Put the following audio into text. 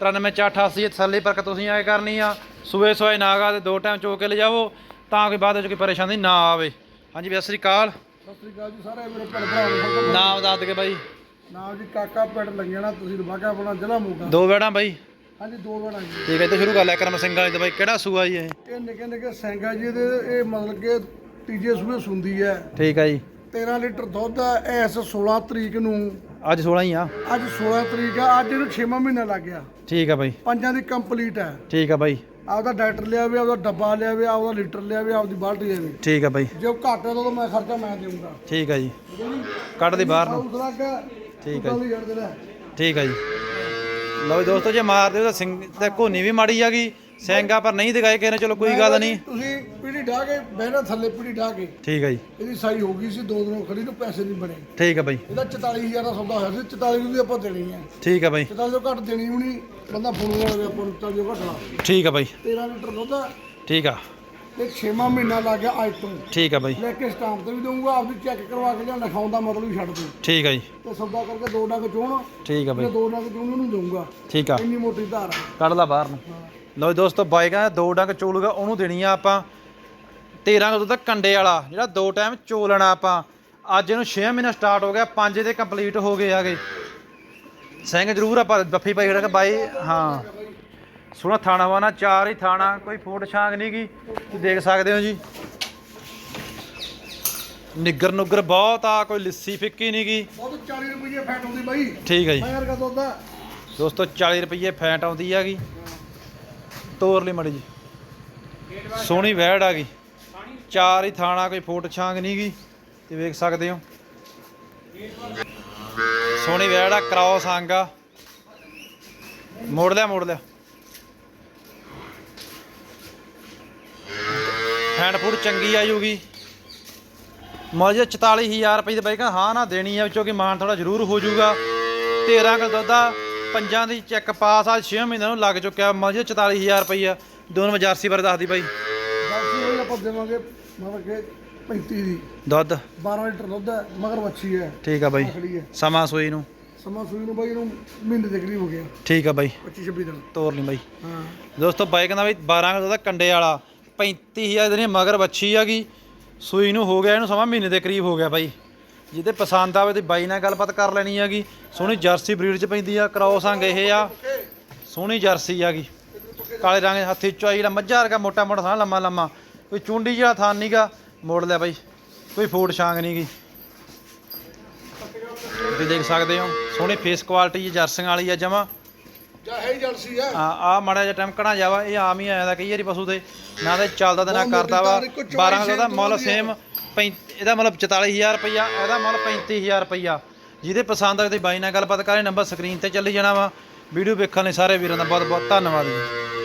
93488 ਤਸੱਲੀ ਪਰ ਤੁਸੀਂ ਆਏ ਕਰਨੀ ਆ। ਸੂਏ ਸੋਏ ਨਾਗਾ ਤੇ ਦੋ ਟਾਈਮ ਚੋ ਕੇ ਲਿਜਾਵੋ ਤਾਂ ਕੋਈ ਬਾਅਦ ਵਿੱਚ ਕੋਈ ਪਰੇਸ਼ਾਨੀ ਨਾ ਆਵੇ। ਹਾਂਜੀ ਵੀ ਸਤਿ ਸ੍ਰੀ ਅਕਾਲ। ਸਤਿ ਸ੍ਰੀ ਅਕਾਲ ਜੀ ਸਾਰੇ ਮੇਰੇ ਭੈਣ ਸਤਿ ਨਾਮ ਦੱਸ ਕੇ ਬਾਈ। ਨਾਮ ਜੀ ਕਾਕਾ ਪਿੰਡ ਲੰਗਿਆਣਾ ਤੁਸੀਂ ਲਵਾਗਾ ਬਣਾ ਜ਼ਿਲ੍ਹਾ ਮੋਗਾ। ਦੋ ਵੇੜਾਂ ਬਾਈ। ਹਾਂਜੀ ਦੋ ਵਾਰਾਂ ਜੀ। ਠੀਕ ਹੈ ਤੇ ਸ਼ੁਰੂ ਕਰ ਲਿਆ ਕਰਮ ਸਿੰਘ ਵਾਲੀ ਤੇ ਬਾਈ ਕਿਹੜਾ ਸੂਆ ਜੀ ਇਹ? ਇਹ ਨਿੱਕੇ ਨਿੱਕੇ ਜੀ ਇਹ ਮਤਲਬ ਕਿ ਤੀਜੇ ਸੂਏ ਸੁੰਦੀ ਹੈ। ਠੀਕ ਹੈ ਜੀ। 13 ਲੀਟਰ ਦੁੱਧ ਹੈ 16 ਤਰੀਕ ਨੂੰ ਅੱਜ 16 ਹੀ ਆ। ਅੱਜ 16 ਤਰੀਕ ਆ ਅੱਜ ਇਹਨੂੰ 6ਵਾਂ ਮਹੀਨਾ ਲੱਗ ਗਿਆ। ਠੀਕ ਹੈ ਬਾਈ। ਪੰਜਾਂ ਦੀ ਕੰਪਲੀਟ ਹੈ। ਠੀਕ ਹੈ ਬਾਈ। ਆਪਦਾ ਡਾਕਟਰ ਲਿਆ ਵੀ ਆਪਦਾ ਡੱਬਾ ਲਿਆ ਵੀ ਆਪਦਾ ਲੀਟਰ ਲਿਆ ਵੀ ਆਪਦੀ ਬਾਲਟੀ ਲਿਆ ਵੀ। ਠੀਕ ਹੈ ਬਾਈ। ਜੇ ਘੱਟ ਹੈ ਤਾਂ ਮੈਂ ਖਰਚਾ ਮੈਂ ਦੇਵਾਂਗਾ ਠੀਕ ਹੈ ਜੀ। ਕੱਢ ਦੇ ਬਾਹਰ ਨੂੰ। ਠੀਕ ਦੇਣਾ ਠੀਕ ਹੈ ਜੀ। ਲਓ ਦੋਸਤੋ ਜੇ ਮਾਰਦੇ ਹੋ ਤਾਂ ਸਿੰਘ ਤੇ ਘੋਨੀ ਵੀ ਮਾੜੀ ਆਗੀ ਸਿੰਘਾ ਪਰ ਨਹੀਂ ਦਿਖਾਏ ਕਿਸੇ ਨੇ ਚਲੋ ਕੋਈ ਗੱਲ ਨਹੀਂ। ਤੁਸੀਂ ਪੀੜੀ ਢਾ ਕੇ ਬਹਿਣਾ ਥੱਲੇ ਪੀੜੀ ਢਾ ਕੇ। ਠੀਕ ਹੈ ਜੀ। ਇਹਦੀ ਸਾਈ ਹੋ ਗਈ ਸੀ ਦੋ ਦਿਨੋਂ ਖੜੀ ਨੂੰ ਪੈਸੇ ਨਹੀਂ ਬਣੇ। ਠੀਕ ਹੈ ਬਾਈ। ਇਹਦਾ 44000 ਦਾ ਸੌਦਾ ਹੋਇਆ ਸੀ 44 ਨੂੰ ਵੀ ਆਪਾਂ ਦੇਣੀ ਹੈ ਠੀਕ ਹੈ ਬਾਈ। 44 ਤੋਂ ਘੱਟ ਦੇਣੀ ਵੀ ਨਹੀਂ ਬੰਦਾ ਫੋਨ ਵਾਲਾ ਆਪਾਂ ਨੂੰ 44 ਤੋਂ ਠੀਕ ਹੈ ਬਾਈ। 13 ਲੀਟਰ ਦੁੱਧ ਆ, ਠੀਕ ਆ। ਤੇ 6ਵਾਂ ਮਹੀਨਾ ਲੱਗ ਗਿਆ ਅੱਜ ਤੋਂ। ਠੀਕ ਆ ਬਾਈ। ਲੈ ਕੇ ਸਟਾਂਪ ਤੇ ਵੀ ਦਊਂਗਾ ਆਪਦੀ ਚੈੱਕ ਕਰਵਾ ਕੇ ਜਾਂ ਲਿਖਾਉਣ ਦਾ ਮਤਲਬ ਹੀ ਛੱਡ ਦੂੰ। ਠੀਕ ਆ ਜੀ। ਤੇ ਸੌਦਾ ਕਰਕੇ ਦੋ ਡੰਗ ਚੋਣ। ਠੀਕ ਆ ਬਾਈ। ਦੋ ਡੰਗ ਚੋਣ ਉਹਨੂੰ ਦਊਂਗਾ। ਠੀਕ ਆ। ਇੰਨੀ ਮੋਟੀ ਧਾਰ ਕੱਢ ਲਾ ਬਾਹਰ ਨੂੰ। ਲਓ ਦੋਸਤੋ ਬਾਈਕ ਆ ਦੋ ਡੰਗ ਚੋਲੂਗਾ ਉਹਨੂੰ ਦੇਣੀ ਆ ਆਪਾਂ 13 ਕਦੋਂ ਤੱਕ ਕੰਡੇ ਵਾਲਾ ਜਿਹੜਾ ਦੋ ਟਾਈਮ ਚੋਲਣਾ ਆਪਾਂ। ਅੱਜ ਇਹਨੂੰ 6 ਮਹੀਨੇ ਸਟਾਰਟ ਹੋ ਗਿਆ 5 ਦੇ ਕੰਪਲੀਟ ਹੋ ਗਏ ਆਗੇ ਸਿੰਘ ਜ਼ਰੂਰ ਆਪਾਂ ਬੱਫੀ ਪਾਈ ਕਿ ਬਾਈ ਹਾਂ। ਸੋਹਣਾ ਥਾਣਾ ਵਾ ਨਾ ਚਾਰ ਹੀ ਥਾਣਾ ਕੋਈ ਫੋਟ ਛਾਂਗ ਨਹੀਂ ਗੀ। ਤੁਸੀਂ ਦੇਖ ਸਕਦੇ ਹੋ ਜੀ। ਨਿੱਗਰ ਨੁੱਗਰ ਬਹੁਤ ਆ ਕੋਈ ਲਿੱਸੀ ਫਿੱਕੀ ਨਹੀਂ ਗੀ। ਬਹੁਤ 40 ਰੁਪਏ ਫੈਟ ਹੁੰਦੀ ਬਾਈ। ਠੀਕ ਹੈ ਜੀ। ਮੈਂ ਦੋਸਤੋ 40 ਰੁਪਏ ਫੈਟ ਆਉਂਦੀ ਹੈਗੀ। ਤੋਰ ਲਈ ਮੜੀ ਜੀ। ਸੋਹਣੀ ਵੈੜ ਆ ਗਈ। ਚਾਰ ਹੀ ਥਾਣਾ, ਕੋਈ ਫੋਟ ਛਾਂਗ ਨਹੀਂ ਗਈ, ਤੇ ਵੇਖ ਸਕਦੇ ਹੋ। ਸੋਹਣੀ ਵੈੜ ਆ ਕ੍ਰਾਸ ਅੰਗ ਆ ਮੋੜ ਲਿਆ ਮੋੜ ਲਿਆ। ਹੈਂਡ ਫੂਡ ਚੰਗੀ ਆ ਜੂਗੀ। ਮੁੱਲ ਜੇ 44000 ਰੁਪਏ ਦੇ ਬਾਈਕਾਂ, ਹਾਂ ਨਾ ਦੇਣੀ ਆ, ਵਿੱਚੋਂ ਕਿ ਮਾਨ ਥੋੜਾ ਜ਼ਰੂਰ ਹੋ ਜਾਊਗਾ 13 ਕਿਲੋ ਦੁੱਧ ਆ ਪੰਜਾਂ ਦੀ ਚੈੱਕ ਪਾਸ ਆ 6 ਮਹੀਨਿਆਂ ਨੂੰ ਲੱਗ ਚੁੱਕਿਆ। ਮੁੱਲ ਜੇ 44000 ਰੁਪਏ ਦੋਨੋਂ ਜਰਸੀ ਬਾਰੇ ਦੱਸਦੀ ਬਾਈ। ਦਸ ਹੋਈ ਆਪਾਂ ਦੇਵਾਂਗੇ ਮਤਲਬ ਕਿ 35 ਦੀ। ਦੁੱਧ? 12 ਲੀਟਰ ਦੁੱਧ ਹੈ ਮਗਰ ਵੱਛੀ ਹੈ। ਠੀਕ ਆ ਬਾਈ। ਸਮਾਂ ਸੋਈ ਨੂੰ? ਸਮਾਂ ਸੂਈ ਨੂੰ ਬਾਈ ਇਹਨੂੰ ਮਹੀਨੇ ਦੇ ਕਰੀਬ ਹੋ ਗਿਆ। ਠੀਕ ਆ ਬਾਈ। 25 26 ਦਿਨ। ਤੋਰ ਲਈ ਬਾਈ। ਹਾਂ। ਦੋਸਤੋ ਬਾਈਕ ਦਾ ਬਾਈ 12 ਕਿਲੋ ਦਾ ਕੰਡੇ ਵਾਲਾ। 35000 ਦੀ ਮਗਰ ਬੱਚੀ ਆਗੀ ਸੂਈ ਨੂੰ ਹੋ ਗਿਆ ਇਹਨੂੰ ਸਮਾਂ ਮਹੀਨੇ ਦੇ ਕਰੀਬ ਹੋ ਗਿਆ ਬਾਈ। ਜਿਹਦੇ ਪਸੰਦ ਆਵੇ ਤੇ ਬਾਈ ਨਾਲ ਗੱਲਬਾਤ ਕਰ ਲੈਣੀ ਹੈਗੀ। ਸੋਹਣੀ ਜਰਸੀ ਬਰੀਡ ਚ ਪੈਂਦੀ ਆ ਕ੍ਰੋਸ ਅੰਗ ਇਹ ਆ। ਸੋਹਣੀ ਜਰਸੀ ਆਗੀ ਕਾਲੇ ਰੰਗ ਹੱਥੀ ਚੋਈ ਜਿਹੜਾ ਮੱਝਾਂ ਵਰਗਾ ਮੋਟਾ ਮੋਟਾ ਥਾਂ ਲੰਮਾ ਲੰਮਾ। ਕੋਈ ਚੁੰਡੀ ਜਿਹੜਾ ਥਾਂ ਨੀਗਾ, ਮੋੜ ਲਿਆ ਬਾਈ। ਕੋਈ ਫੂਡ ਛਾਂਗ ਨਹੀਂਗੀ ਤੁਸੀਂ ਦੇਖ ਸਕਦੇ ਹੋ, ਸੋਹਣੀ ਫੇਸ ਕੁਆਲਿਟੀ ਜਰਸੀਆਂ ਵਾਲੀ ਆ ਜਮਾ। ਜਾਂ ਹੈ ਹੀ ਜਲਸੀ ਹੈ ਆ ਆ ਮਾੜਾ ਜਿਹਾ ਟਮਕਣਾ ਜਾਵਾ ਇਹ ਆਮ ਹੀ ਆ ਜਾਂਦਾ ਕਈ ਵਾਰੀ ਪਸ਼ੂ ਤੇ ਨਾ ਤੇ ਚੱਲਦਾ ਤੇ ਨਾ ਕਰਦਾ ਵਾ। ਮੋਟੀ ਤਾਰ, ਇੱਕੋ 12 ਕਿਲੋ ਦਾ ਮੁੱਲ ਸੇਮ ਸੇਮ ਇਹਦਾ ਮਤਲਬ 44000 ਰੁਪਈਆ ਇਹਦਾ ਮੁੱਲ 35000 ਰੁਪਈਆ। ਜਿਹਦੇ ਪਸੰਦ ਆ ਤੇ ਬਾਈ ਨਾਲ ਗੱਲਬਾਤ ਕਰੇ ਨੰਬਰ ਸਕਰੀਨ ਤੇ ਚੱਲੀ ਜਾਣਾ ਵਾ। ਵੀਡੀਓ ਵੇਖਣ ਲਈ ਸਾਰੇ ਵੀਰਾਂ ਦਾ ਬਹੁਤ ਬਹੁਤ ਧੰਨਵਾਦ ਜੀ।